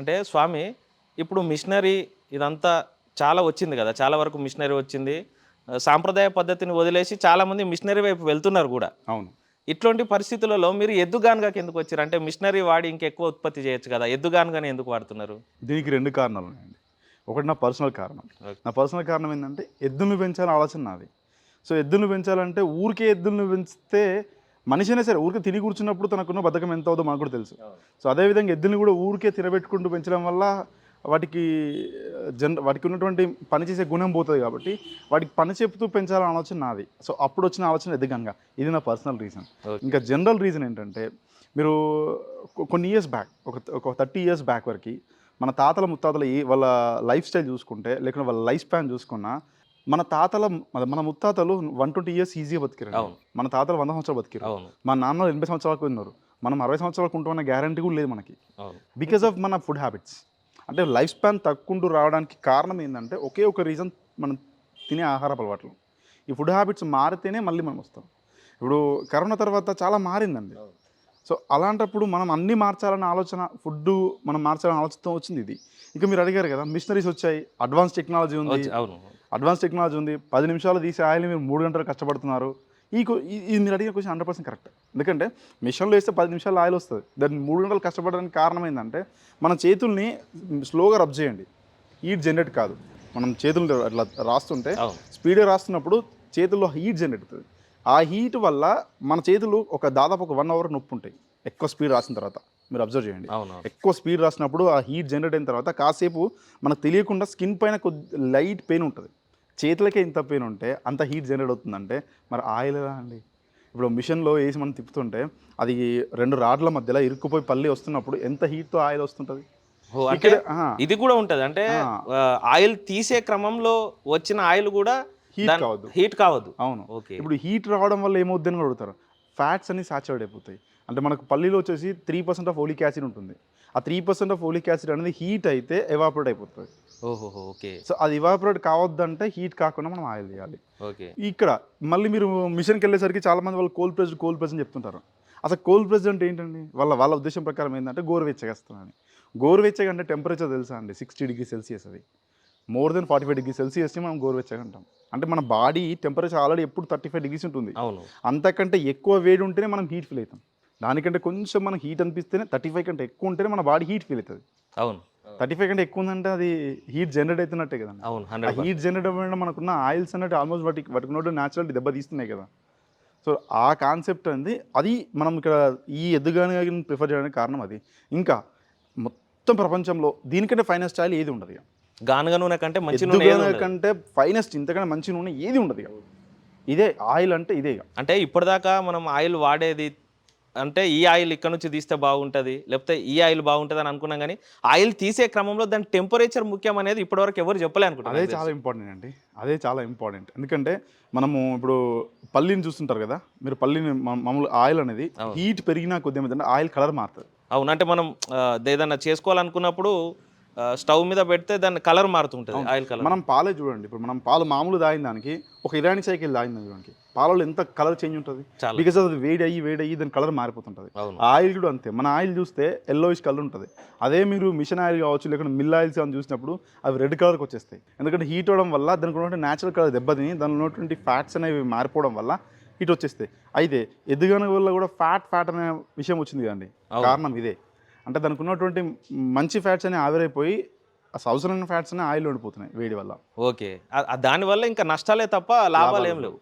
అంటే స్వామి ఇప్పుడు మిషనరీ ఇదంతా చాలా వచ్చింది కదా చాలా వరకు మిషనరీ వచ్చింది. సాంప్రదాయ పద్ధతిని వదిలేసి చాలామంది మిషనరీ వైపు వెళ్తున్నారు కూడా. అవును. ఇట్లాంటి పరిస్థితులలో మీరు ఎద్దుగానుగా ఎందుకు వచ్చారు? అంటే మిషనరీ వాడి ఇంకెక్కువ ఉత్పత్తి చేయొచ్చు కదా ఎద్దుగానుగానే ఎందుకు వాడుతున్నారు? దీనికి రెండు కారణాలు ఉన్నాయండి. ఒకటి నా పర్సనల్ కారణం. నా పర్సనల్ కారణం ఏంటంటే ఎద్దును పెంచాలని ఆలోచన నాది. సో ఎద్దును పెంచాలంటే ఊరికే ఎద్దులను పెంచితే మనిషి అయినా సరే ఊరికే తిని కూర్చున్నప్పుడు తనకున్న బద్ధకం ఎంత అవుతుందో మనకు కూడా తెలుసు. సో అదేవిధంగా ఎద్దుని కూడా ఊరికే తినబెట్టుకుంటూ పెంచడం వల్ల వాటికి జన్ వాటికి ఉన్నటువంటి పని చేసే గుణం పోతుంది కాబట్టి వాటికి పని చెప్తూ పెంచాలని ఆలోచన నాది. సో అప్పుడు వచ్చిన ఆలోచన ఎదగంగా ఇది నా పర్సనల్ రీజన్. ఇంకా జనరల్ రీజన్ ఏంటంటే మీరు కొన్ని ఇయర్స్ బ్యాక్ ఒక ఒక థర్టీ ఇయర్స్ బ్యాక్ వరకు మన తాతల ముత్తాతల వాళ్ళ లైఫ్ స్టైల్ చూసుకుంటే లేకుంటే వాళ్ళ లైఫ్ స్పాన్ చూసుకున్నా మన తాతల మన- మన ముత్తాతలు వన్ ట్వంటీ ఇయర్స్ ఈజీగా బతికారు. మన తాతలు వంద సంవత్సరాలు బతికారు. అవును. మా నాన్న ఎనభై సంవత్సరాలకు ఉన్నారు. మనం అరవై సంవత్సరాలకు ఉంటామన్న గ్యారంటీ కూడా లేదు మనకి. బికాస్ ఆఫ్ మన ఫుడ్ హ్యాబిట్స్. అంటే లైఫ్ స్పాన్ తక్కుంటూ రావడానికి కారణం ఏంటంటే ఒకే ఒక రీజన్ మనం తినే ఆహారపు అలవాట్లు. ఈ ఫుడ్ హ్యాబిట్స్ మారితేనే మళ్ళీ మనం వస్తాం. ఇప్పుడు కరోనా తర్వాత చాలా మారిందండి. సో అలాంటప్పుడు మనం అన్నీ మార్చాలన్న ఆలోచన ఫుడ్ మనం మార్చాలన్న ఆలోచనతో వచ్చింది ఇది. ఇక మీరు అడిగారు కదా మిషనరీస్ వచ్చాయి అడ్వాన్స్ టెక్నాలజీ ఉంది. అడ్వాన్స్ టెక్నాలజీ ఉంది. పది నిమిషాలు తీసే ఆయిల్ని మీరు మూడు గంటలు కష్టపడుతున్నారు. ఈ ఇది మీరు అడిగిన క్వశ్చన్ హండ్రెడ్ పర్సెంట్ కరెక్ట్. ఎందుకంటే మిషన్లో వేస్తే పది నిమిషాలు ఆయిల్ వస్తుంది. దాన్ని మూడు గంటలు కష్టపడడానికి కారణం ఏంటంటే మన చేతుల్ని స్లోగా రబ్ చేయండి. హీట్ జనరేట్ కాదు. మనం చేతులు అట్లా రాస్తుంటే స్పీడ్గా రాస్తున్నప్పుడు చేతుల్లో హీట్ జనరేట్ అవుతుంది. ఆ హీట్ వల్ల మన చేతులు ఒక దాదాపు ఒక వన్ అవర్ నొప్పి ఉంటాయి. ఎక్కువ స్పీడ్ రాసిన తర్వాత మీరు అబ్జర్వ్ చేయండి. ఎక్కువ స్పీడ్ రాసినప్పుడు ఆ హీట్ జనరేట్ అయిన తర్వాత కాసేపు మనకు తెలియకుండా స్కిన్ పైన కొద్ది లైట్ పెయిన్ ఉంటుంది. చేతులకే ఇంత పెయిన్ ఉంటే అంత హీట్ జనరేట్ అవుతుందంటే మరి ఆయిల్ ఎలా అండి? ఇప్పుడు మిషన్లో వేసి మనం తిప్పుతుంటే అది రెండు రాడ్ల మధ్యలో ఇరుక్కుపోయి పల్లి వస్తున్నప్పుడు ఎంత హీట్తో ఆయిల్ వస్తుంటుంది? ఇక్కడ ఇది కూడా ఉంటది. అంటే ఆయిల్ తీసే క్రమంలో వచ్చిన ఆయిల్ కూడా హీట్ కావద్దు. హీట్ కావద్దు. అవును. ఓకే. ఇప్పుడు హీట్ రావడం వల్ల ఏమవుద్దని కూడా అడుగుతారు. ఫ్యాట్స్ అన్ని సాచురేట్ అయిపోతాయి. అంటే మనకు పల్లీలో వచ్చేసి three percent of oleic acid ఉంటుంది. ఆ three percent of oleic acid అనేది హీట్ అయితే ఎవాపరేట్ అయిపోతుంది. ఓహోహో ఓకే. సో అది ఇవాపరేట్ కావద్దంటే హీట్ కాకుండా మనం ఆయిల్ చేయాలి. ఓకే. ఇక్కడ మళ్ళీ మీరు మిషన్కి వెళ్ళేసరికి చాలా మంది వాళ్ళు కోల్డ్ ప్రెస్ కోల్డ్ ప్రెస్ అని చెప్తుంటారు. అసలు కోల్డ్ ప్రెస్ అంటే ఏంటండి? వాళ్ళ వాళ్ళ ఉద్దేశం ప్రకారం ఏంటంటే గోరువెచ్చగా వస్తుందని గోరువెచ్చగా అంటే టెంపరేచర్ తెలుసా అండి? సిక్స్టీ డిగ్రీ సెల్సియస్ అది. More than forty five degree సెల్సియస్ని మనం గోరువెచ్చగా అంటాం. అంటే మన బాడీ టెంపరేచర్ ఆల్రెడీ ఎప్పుడు థర్టీ ఫైవ్ డిగ్రీస్ ఉంటుంది. అవును. అంతకంటే ఎక్కువ వేడి ఉంటేనే మనం హీట్ ఫీల్ అవుతాం. దానికంటే కొంచెం మనం హీట్ అనిపిస్తేనే థర్టీ ఫైవ్ కంటే ఎక్కువ ఉంటేనే మన బాడీ హీట్ ఫీల్ అవుతుంది. అవును. థర్టీ ఫైవ్ కంటే ఎక్కువ ఉందంటే అది హీట్ జనరేట్ అవుతున్నట్టే కదండి అవును హీట్ జనరేట్ అవ్వడం మనకున్న ఆయిల్స్ అన్నట్టు ఆల్మోస్ట్ వాటికి వాటికి ఉన్నట్టు న్యాచురల్ దెబ్బ తీస్తున్నాయి కదా. సో ఆ కాన్సెప్ట్ అనేది అది మనం ఇక్కడ ఈ ఎద్దుగాని ప్రిఫర్ చేయడానికి కారణం అది. ఇంకా మొత్తం ప్రపంచంలో దీనికంటే ఫైనెస్ట్ ఆయిల్ ఏది ఉండదు. గానుగ నూనె కంటే మంచి నూనె. కంటే ఫైనెస్ట్ ఇంతకంటే మంచి నూనె ఏది ఉండదు ఇదే ఆయిల్ అంటే ఇదే అంటే ఇప్పటిదాకా మనం ఆయిల్ వాడేది అంటే ఈ ఆయిల్ ఇక్కడ నుంచి తీస్తే బాగుంటుంది లేకపోతే ఈ ఆయిల్ బాగుంటుంది అని అనుకున్నాం కానీ ఆయిల్ తీసే క్రమంలో దాని టెంపరేచర్ ముఖ్యం అనేది ఇప్పటివరకు ఎవరు చెప్పలే అదే అనుకుంటున్నారు చాలా ఇంపార్టెంట్ అండి. అదే చాలా ఇంపార్టెంట్ ఎందుకంటే మనము ఇప్పుడు పల్లీని చూస్తుంటారు కదా మీరు పల్లీని మామూలు ఆయిల్ అనేది. హీట్ పెరిగినా కొద్ది ఏమైందంటే ఆయిల్ కలర్ మారుతుంది. అవును అంటే మనం ఏదైనా చేసుకోవాలనుకున్నప్పుడు స్టవ్ మీద పెడితే దాని కలర్ మారుతుంటుంది ఆయిల్ కలర్. మనం పాలే చూడండి. ఇప్పుడు మనం పాలు మామూలు తాగిన దానికి ఒక ఇరానీ సైకిల్ తాగింది చూడండి. పాలలో ఎంత కలర్ చేంజ్ ఉంటుంది? బికాస్ అది వేడి అయ్యి వేడి అయ్యి దాని కలర్ మారిపోతుంటుంది. ఆయిల్ కూడా అంతే. మన ఆయిల్ చూస్తే ఎల్లోయిష్ కలర్ ఉంటుంది. అదే మీరు మిషన్ ఆయిల్ కావచ్చు లేకుంటే మిల్ ఆయిల్స్ అని చూసినప్పుడు అవి రెడ్ కలర్కి వచ్చేస్తాయి. ఎందుకంటే హీట్ అవడం వల్ల దానికి ఉన్నటువంటి న్యాచురల్ కలర్ దెబ్బతిని దానిలో ఉన్నటువంటి ఫ్యాట్స్ అనేవి మారిపోవడం వల్ల హీట్ వచ్చేస్తాయి. అయితే ఎదుగన వల్ల కూడా ఫ్యాట్ ఫ్యాట్ అనే విషయం వచ్చింది కదండి. కారణం ఇదే. అంటే దానికి ఉన్నటువంటి మంచి ఫ్యాట్స్ అనేవి ఆవిరైపోయి అసలు అవసరమైన ఫ్యాట్స్ అనే ఆయిల్ ఉండిపోతున్నాయి వేడి వల్ల. ఓకే. దానివల్ల ఇంకా నష్టాలే తప్ప లాభాలు ఏం లేవు.